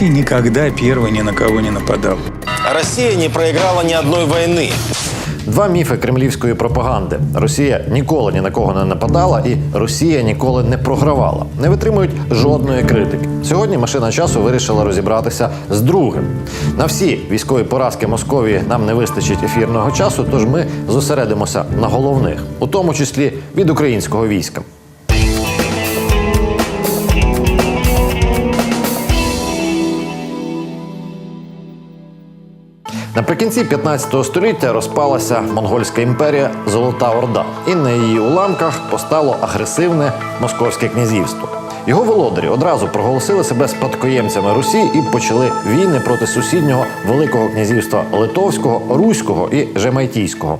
Россия никогда первой ни на кого не нападала. Россия не проиграла ни одной войны. Два міфи кремлівської пропаганди: Росія ніколи ні на кого не нападала, і Росія ніколи не програвала. Не витримують жодної критики. Сьогодні машина часу вирішила розібратися з другим. На всі військові поразки Московії нам не вистачить ефірного часу, тож ми зосередимося на головних, у тому числі від українського війська. Наприкінці 15 століття розпалася монгольська імперія Золота Орда, і на її уламках постало агресивне московське князівство. Його володарі одразу проголосили себе спадкоємцями Русі і почали війни проти сусіднього Великого князівства Литовського, Руського і Жемайтійського.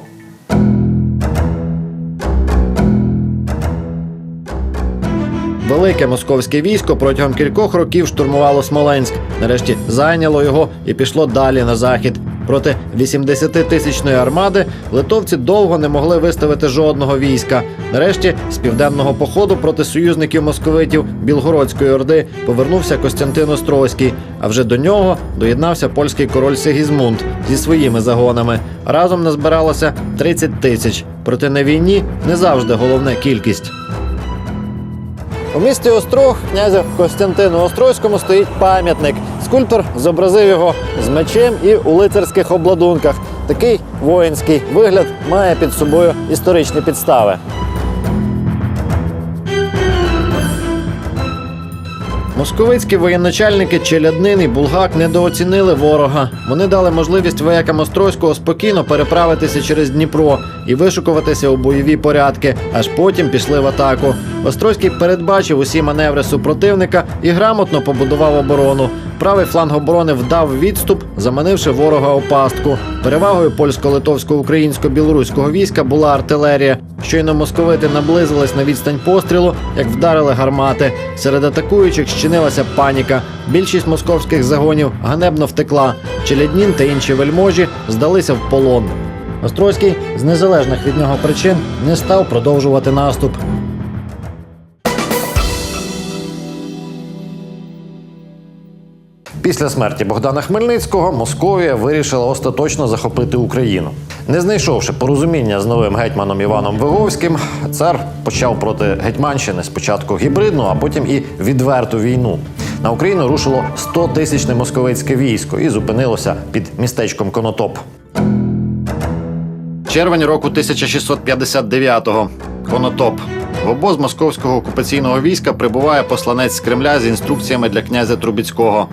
Велике московське військо протягом кількох років штурмувало Смоленськ. Нарешті зайняло його і пішло далі на захід. Проти 80-тисячної армади литовці довго не могли виставити жодного війська. Нарешті з південного походу проти союзників московитів Білгородської орди повернувся Костянтин Острозький. А вже до нього доєднався польський король Сигізмунд зі своїми загонами. Разом назбиралося 30 тисяч. Проте на війні не завжди головне кількість. У місті Острог князю Костянтину Острозькому стоїть пам'ятник. Скульптор зобразив його з мечем і у лицарських обладунках. Такий воїнський вигляд має під собою історичні підстави. Московицькі воєначальники Челяднин і Булгак недооцінили ворога. Вони дали можливість воякам Острозького спокійно переправитися через Дніпро і вишукуватися у бойові порядки, аж потім пішли в атаку. Острозький передбачив усі маневри супротивника і грамотно побудував оборону. Правий фланг оборони вдав відступ, заманивши ворога у пастку. Перевагою польсько-литовсько-українсько-білоруського війська була артилерія. Щойно московити наблизились на відстань пострілу, як вдарили гармати. Серед атакуючих щинилася паніка. Більшість московських загонів ганебно втекла. Челяднін та інші вельможі здалися в полон. Острозький з незалежних від нього причин не став продовжувати наступ. Після смерті Богдана Хмельницького Московія вирішила остаточно захопити Україну. Не знайшовши порозуміння з новим гетьманом Іваном Виговським, цар почав проти Гетьманщини спочатку гібридну, а потім і відверту війну. На Україну рушило 100 тисячне московицьке військо і зупинилося під містечком Конотоп. Червень року 1659-го. Конотоп. В обоз московського окупаційного війська прибуває посланець з Кремля з інструкціями для князя Трубіцького.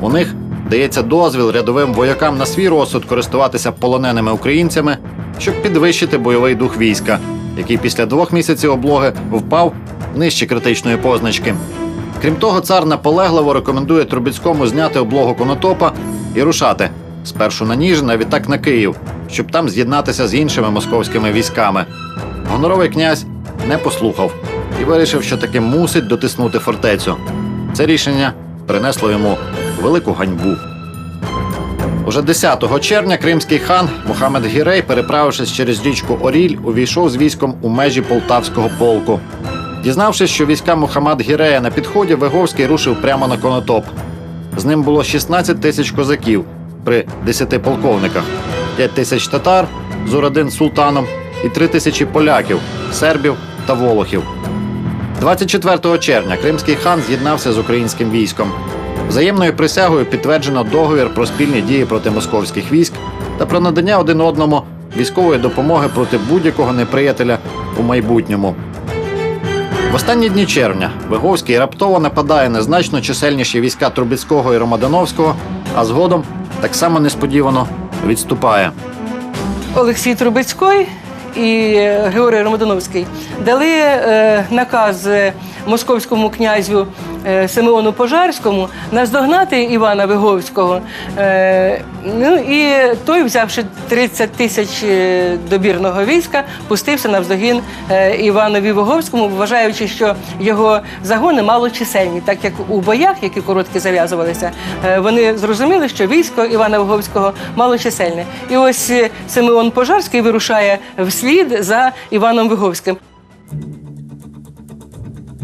У них дається дозвіл рядовим воякам на свій розсуд користуватися полоненими українцями, щоб підвищити бойовий дух війська, який після двох місяців облоги впав нижче критичної позначки. Крім того, цар наполегливо рекомендує Трубіцькому зняти облогу Конотопа і рушати спершу на Ніжин, а відтак на Київ, щоб там з'єднатися з іншими московськими військами. Гоноровий князь не послухав і вирішив, що таки мусить дотиснути фортецю. Це рішення принесло йому велику ганьбу. Уже 10 червня кримський хан Мухаммед Гірей, переправившись через річку Оріль, увійшов з військом у межі полтавського полку. Дізнавшись, що війська Мухаммад Гірея на підході, Виговський рушив прямо на конотоп. З ним було 16 тисяч козаків при 10 полковниках, 5 тисяч татар з Урадин султаном і 3 тисячі поляків, сербів та волохів. 24 червня кримський хан з'єднався з українським військом. Взаємною присягою підтверджено договір про спільні дії проти московських військ та про надання один одному військової допомоги проти будь-якого неприятеля у майбутньому. В останні дні червня Виговський раптово нападає на значно чисельніші війська Трубіцького і Ромадановського, а згодом так само несподівано відступає. Олексій Трубецький і е, Георгій Ромодановський дали е, наказ е, московському князю Симеону Пожарському наздогнати Івана Виговського. Е, ну і той, взявши 30 тисяч е, добірного війська, пустився навздогін е, Іванові Виговському, вважаючи, що його загони малочисельні, так як у боях, які короткі зав'язувалися, е, вони зрозуміли, що військо Івана Виговського малочисельне. І ось е, Симеон Пожарський вирушає вслід за Іваном Виговським.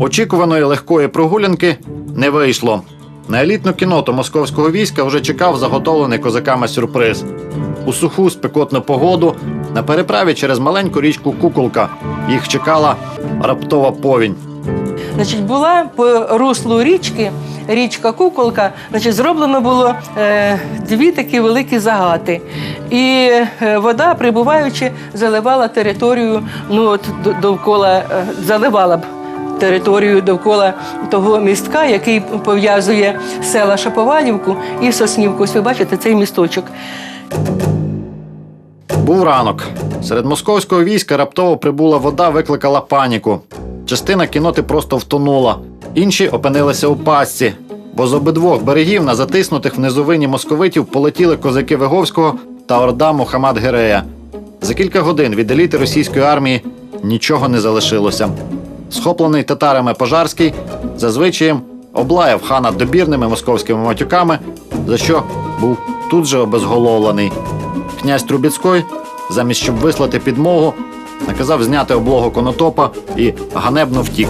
Очікуваної легкої прогулянки не вийшло. На елітну кіноту московського війська вже чекав заготовлений козаками сюрприз. У суху спекотну погоду на переправі через маленьку річку Куколка їх чекала раптова повінь. Значить, була по руслу річки, річка Куколка, значить, зроблено було е, дві такі великі загати. І е, вода, прибуваючи, заливала територію, ну от довкола е, заливала б. Територію довкола того містка, який пов'язує села Шаповалівку і Соснівку. Ось ви бачите цей місточок. Був ранок. Серед московського війська раптово прибула вода, викликала паніку. Частина кіноти просто втонула, інші опинилися у пастці, бо з обидвох берегів на затиснутих в низовині московитів полетіли козаки Виговського та орда Мухаммад Герея. За кілька годин від еліти російської армії нічого не залишилося. Схоплений татарами Пожарський зазвичаєм облаяв хана добірними московськими матюками, за що був тут же обезголовлений. Князь Трубіцький, замість щоб вислати підмогу, наказав зняти облогу конотопа і ганебно втік.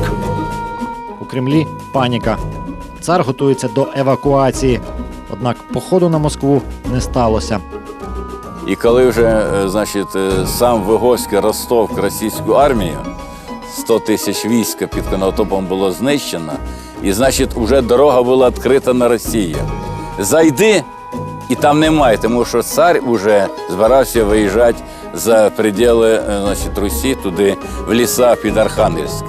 У Кремлі паніка. Цар готується до евакуації. Однак походу на Москву не сталося. І коли вже е, значить, е, сам Виговський Ростов російську армію, 100 тисяч війська під Конотопом було знищено, і значить, вже дорога була відкрита на Росію. Зайди, і там немає, тому що цар вже збирався виїжджати за пределы е, значить, Русі, туди, в ліса під Архангельськ.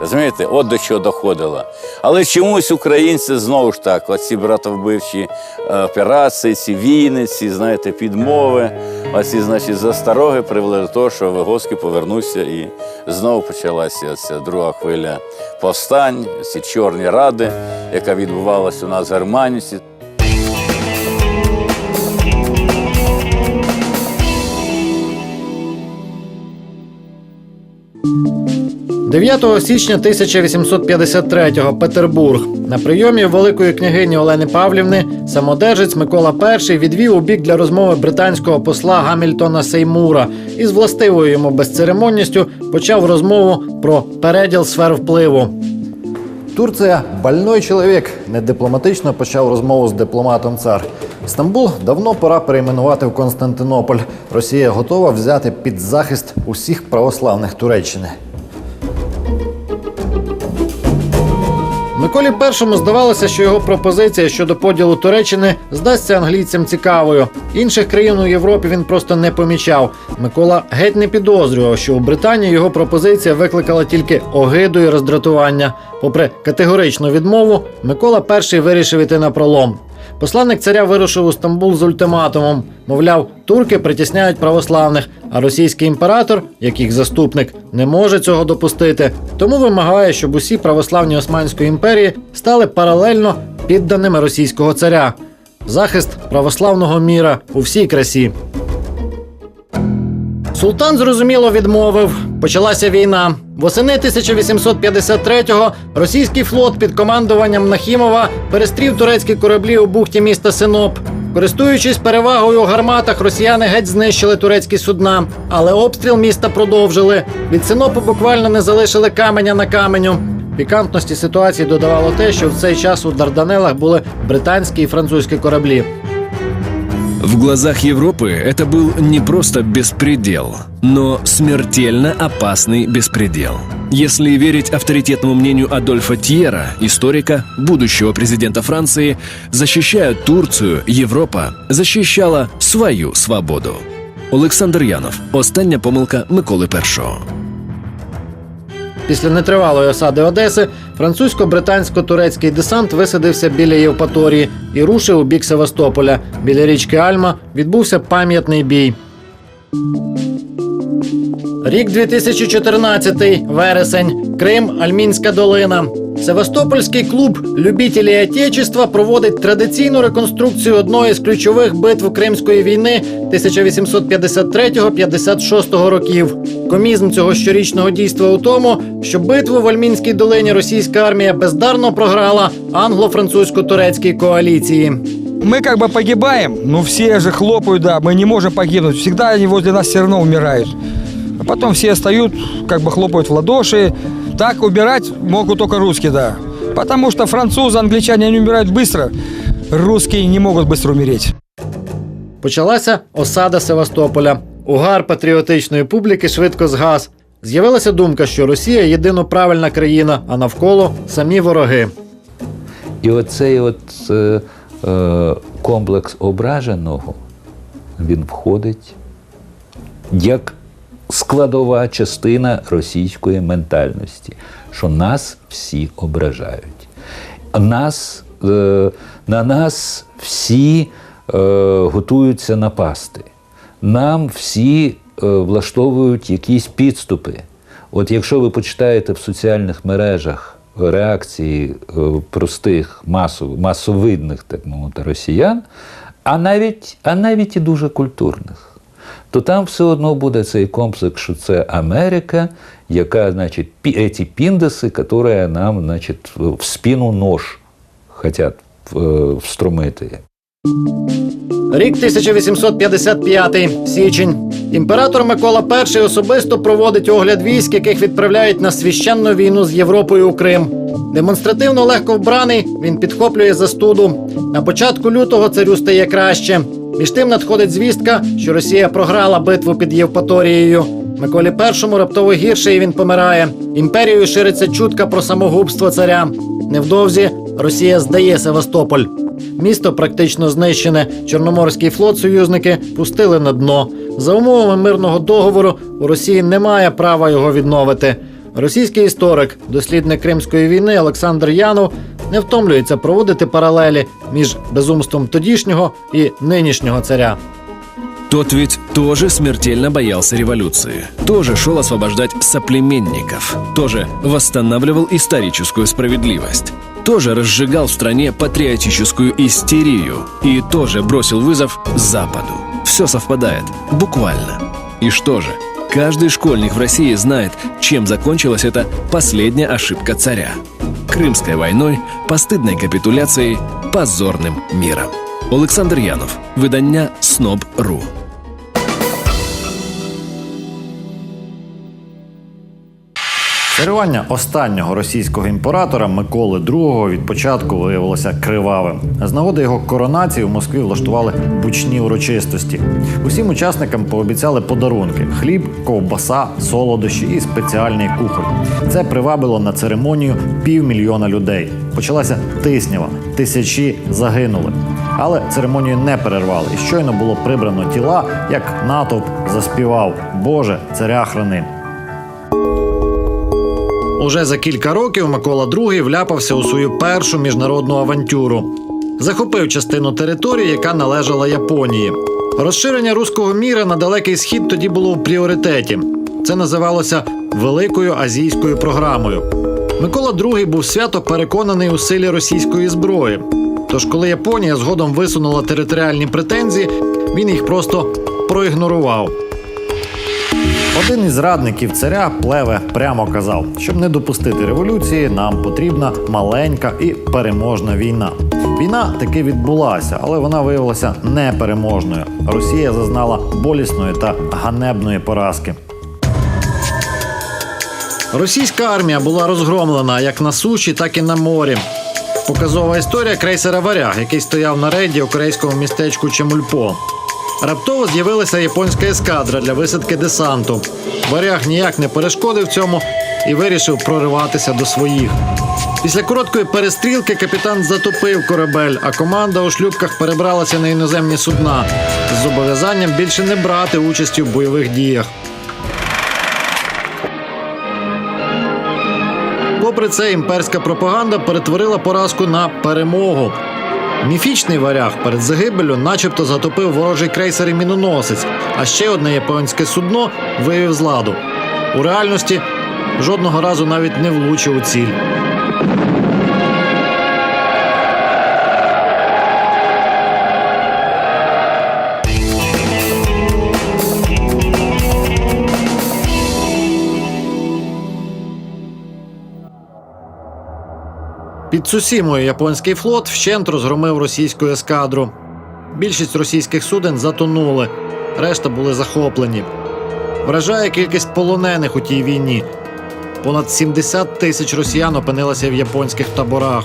Розумієте, от до чого доходило. Але чомусь українці знову ж так, оці братовбивчі е, операції, ці війни, ці, знаєте, підмови, оці, значить, застороги привели до того, що Вигоцький повернувся і знову почалася ця друга хвиля повстань, ці чорні ради, яка відбувалася у нас в Германії. 9 січня 1853-го Петербург. На прийомі великої княгині Олени Павлівни самодержець Микола І відвів у бік для розмови британського посла Гамільтона Сеймура і з властивою йому безцеремонністю почав розмову про переділ сфер впливу. Турція больной чоловік. Недипломатично почав розмову з дипломатом цар. Стамбул давно пора перейменувати в Константинополь. Росія готова взяти під захист усіх православних Туреччини. Миколі першому здавалося, що його пропозиція щодо поділу Туреччини здасться англійцям цікавою. Інших країн у Європі він просто не помічав. Микола геть не підозрював, що у Британії його пропозиція викликала тільки огиду і роздратування. Попри категоричну відмову, Микола перший вирішив іти на пролом. Посланник царя вирушив у Стамбул з ультиматумом. Мовляв, турки притісняють православних, а російський імператор, як їх заступник, не може цього допустити. Тому вимагає, щоб усі православні Османської імперії стали паралельно підданими російського царя. Захист православного міра у всій красі. Султан зрозуміло відмовив. Почалася війна. Восени 1853-го російський флот під командуванням Нахімова перестрів турецькі кораблі у бухті міста Синоп. Користуючись перевагою у гарматах, росіяни геть знищили турецькі судна, але обстріл міста продовжили. Від Синопу буквально не залишили каменя на каменю. Пікантності ситуації додавало те, що в цей час у Дарданелах були британські і французькі кораблі. В глазах Европы это был не просто беспредел, но смертельно опасный беспредел. Если верить авторитетному мнению Адольфа Тьера, историка, будущего президента Франции, защищая Турцию, Европа защищала свою свободу. Олександр Янов. Остання помилка Миколи І. Після нетривалої осади Одеси французько-британсько-турецький десант висадився біля Євпаторії і рушив у бік Севастополя. Біля річки Альма відбувся пам'ятний бій. Рік 2014, вересень, Крим, Альмінська долина. Севастопольський клуб любітелі Отечества проводить традиційну реконструкцію одної з ключових битв Кримської війни 1853-56 років. Комізм цього щорічного дійства у тому, що битву в Альмінській долині російська армія бездарно програла англо-французько-турецькій коаліції. Мы как бы погибаем, но все же хлопают, да, мы не можем погибнуть. Всегда они возле нас все равно умирают. А потом все встают, как бы хлопают в ладоши. Так убирать могут только русские, да. Потому что французы, англичане, они умирают быстро. Русские не могут быстро умереть. Почалася осада Севастополя. Угар патріотичної публіки швидко згас. З'явилася думка, що Росія єдино правильна країна, а навколо самі вороги. І оцей от е, е, комплекс ображеного він входить як складова частина російської ментальності, що нас всі ображають. Нас, е, на нас всі е, готуються напасти. Нам всі е, влаштовують якісь підступи. От якщо ви почитаєте в соціальних мережах реакції е, простих масов, масовидних так мовити, росіян, а навіть, а навіть і дуже культурних, то там все одно буде цей комплекс, що це Америка, яка, значить, пі, ці піндеси, які нам, значить, в спину нож хотять е, встромити. Рік 1855, січень. Імператор Микола І особисто проводить огляд військ, яких відправляють на священну війну з Європою у Крим. Демонстративно легко вбраний, він підхоплює застуду. На початку лютого царю стає краще. Між тим надходить звістка, що Росія програла битву під Євпаторією. Миколі І раптово гірше і він помирає. Імперією шириться чутка про самогубство царя. Невдовзі Росія здає Севастополь. Місто практично знищене. Чорноморський флот союзники пустили на дно. За умовами мирного договору у Росії немає права його відновити. Російський історик, дослідник Кримської війни Олександр Янов не втомлюється проводити паралелі між безумством тодішнього і нинішнього царя. Тот ведь тоже смертельно боялся революции, тоже шел освобождать соплеменников, тоже восстанавливал историческую справедливость, тоже разжигал в стране патриотическую истерию и тоже бросил вызов Западу. Все совпадает, буквально. И что же? Каждый школьник в России знает, чем закончилась эта последняя ошибка царя. Крымской войной, постыдной капитуляцией, позорным миром. Олександр Янов, видання СНОБ.ру. Царювання останнього російського імператора Миколи II від початку виявилося кривавим. З нагоди його коронації в Москві влаштували бучні урочистості. Усім учасникам пообіцяли подарунки: хліб, ковбаса, солодощі і спеціальний кухоль. Це привабило на церемонію півмільйона людей. Почалася тиснява, тисячі загинули. Але церемонію не перервали, і щойно було прибрано тіла, як натовп заспівав Боже, царя храни. Уже за кілька років Микола II вляпався у свою першу міжнародну авантюру. Захопив частину території, яка належала Японії. Розширення руського міра на далекий схід тоді було в пріоритеті. Це називалося Великою азійською програмою. Микола II був свято переконаний у силі російської зброї. Тож, коли Японія згодом висунула територіальні претензії, він їх просто проігнорував. Один із радників царя Плеве прямо казав, щоб не допустити революції, нам потрібна маленька і переможна війна. Війна таки відбулася, але вона виявилася непереможною. Росія зазнала болісної та ганебної поразки. Російська армія була розгромлена як на суші, так і на морі. Показова історія крейсера Варяг, який стояв на рейді у корейському містечку Чемульпо. Раптово з'явилася японська ескадра для висадки десанту. Варяг ніяк не перешкодив цьому і вирішив прориватися до своїх. Після короткої перестрілки капітан затопив корабель, а команда у шлюпках перебралася на іноземні судна з зобов'язанням більше не брати участі в бойових діях. Попри це, імперська пропаганда перетворила поразку на перемогу. Міфічний варяг перед загибелю, начебто, затопив ворожий крейсер і міноносець, а ще одне японське судно вивів з ладу. У реальності жодного разу навіть не влучив у ціль. Під Цусімою японський флот вщент розгромив російську ескадру. Більшість російських суден затонули, решта були захоплені. Вражає кількість полонених у тій війні. Понад 70 тисяч росіян опинилися в японських таборах.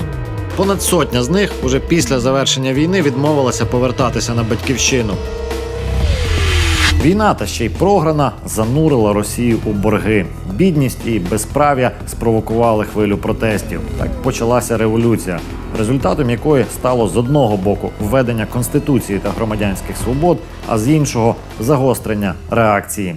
Понад сотня з них уже після завершення війни відмовилася повертатися на батьківщину. Війна та ще й програна занурила Росію у борги. Бідність і безправ'я спровокували хвилю протестів. Так почалася революція, результатом якої стало з одного боку введення конституції та громадянських свобод, а з іншого загострення реакції.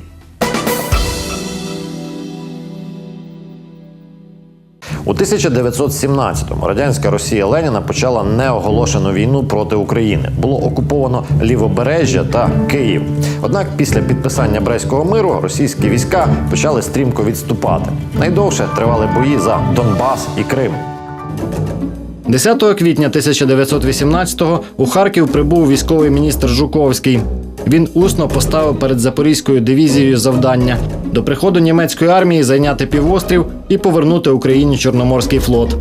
У 1917-му радянська Росія Леніна почала неоголошену війну проти України. Було окуповано лівобережжя та Київ. Однак після підписання Брестського миру російські війська почали стрімко відступати. Найдовше тривали бої за Донбас і Крим. 10 квітня 1918-го у Харків прибув військовий міністр Жуковський. Він усно поставив перед Запорізькою дивізією завдання до приходу німецької армії зайняти півострів і повернути Україні Чорноморський флот.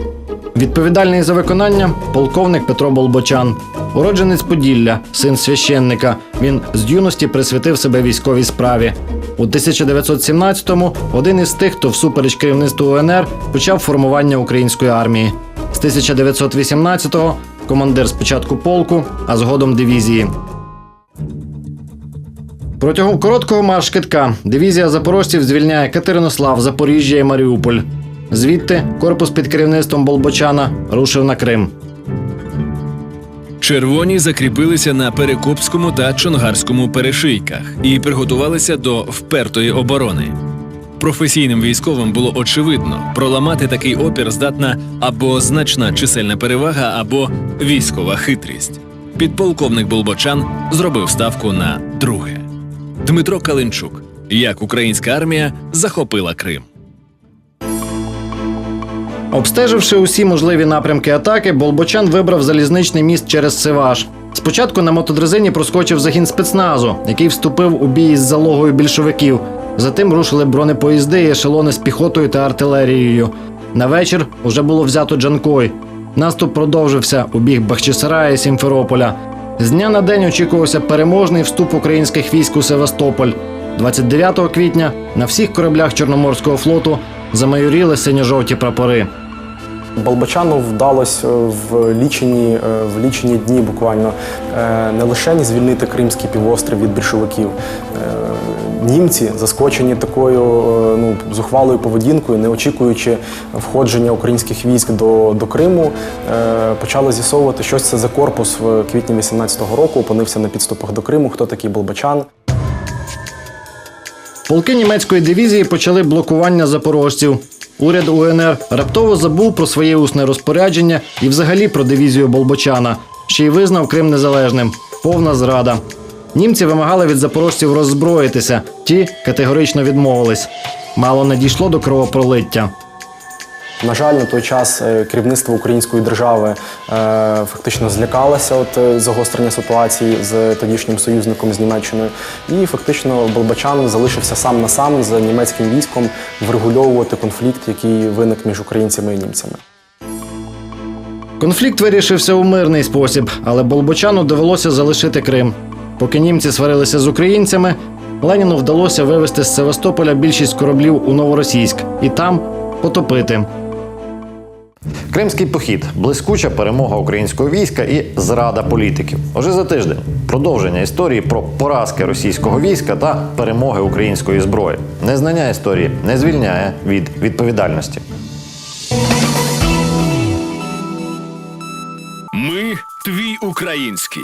Відповідальний за виконання полковник Петро Болбочан, уродженець Поділля, син священника. Він з юності присвятив себе військовій справі. У 1917-му один із тих, хто всупереч керівництву УНР почав формування української армії. З 1918-го командир спочатку полку, а згодом дивізії. Протягом короткого марш-китка дивізія запорожців звільняє Катеринослав, Запоріжжя і Маріуполь. Звідти корпус під керівництвом Болбочана рушив на Крим. Червоні закріпилися на Перекопському та Чонгарському перешийках і приготувалися до впертої оборони. Професійним військовим було очевидно, проламати такий опір здатна або значна чисельна перевага, або військова хитрість. Підполковник Болбочан зробив ставку на друге. Дмитро Калинчук. Як українська армія захопила Крим. Обстеживши усі можливі напрямки атаки, Болбочан вибрав залізничний міст через Сиваш. Спочатку на мотодрезині проскочив загін спецназу, який вступив у бій із залогою більшовиків. Затим рушили бронепоїзди і ешелони з піхотою та артилерією. На вечір уже було взято Джанкой. Наступ продовжився у бік Бахчисарая і Сімферополя. З дня на день очікувався переможний вступ українських військ у Севастополь. 29 квітня на всіх кораблях Чорноморського флоту замайоріли синьо-жовті прапори. Болбочану вдалося в лічені, е, в лічені дні буквально е, не лише звільнити Кримський півострів від більшовиків. Німці, заскочені такою е, ну, зухвалою поведінкою, не очікуючи входження українських військ до, до Криму, е, почали з'ясовувати, що це за корпус в квітні 18-го року. Опинився на підступах до Криму. Хто такий Болбочан? Полки німецької дивізії почали блокування запорожців. Уряд УНР раптово забув про своє усне розпорядження і взагалі про дивізію Болбочана, ще й визнав Крим незалежним. Повна зрада. Німці вимагали від запорожців роззброїтися, ті категорично відмовились. Мало не дійшло до кровопролиття. На жаль, на той час е, керівництво української держави е, фактично злякалося от е, загострення ситуації з тодішнім союзником з Німеччиною, і фактично Болбачан залишився сам на сам з німецьким військом врегульовувати конфлікт, який виник між українцями і німцями. Конфлікт вирішився у мирний спосіб, але Болбочану довелося залишити Крим. Поки німці сварилися з українцями, Леніну вдалося вивезти з Севастополя більшість кораблів у Новоросійськ і там потопити. Кримський похід блискуча перемога українського війська і зрада політиків. Уже за тиждень продовження історії про поразки російського війська та перемоги української зброї. Незнання історії не звільняє від відповідальності. Ми твій український.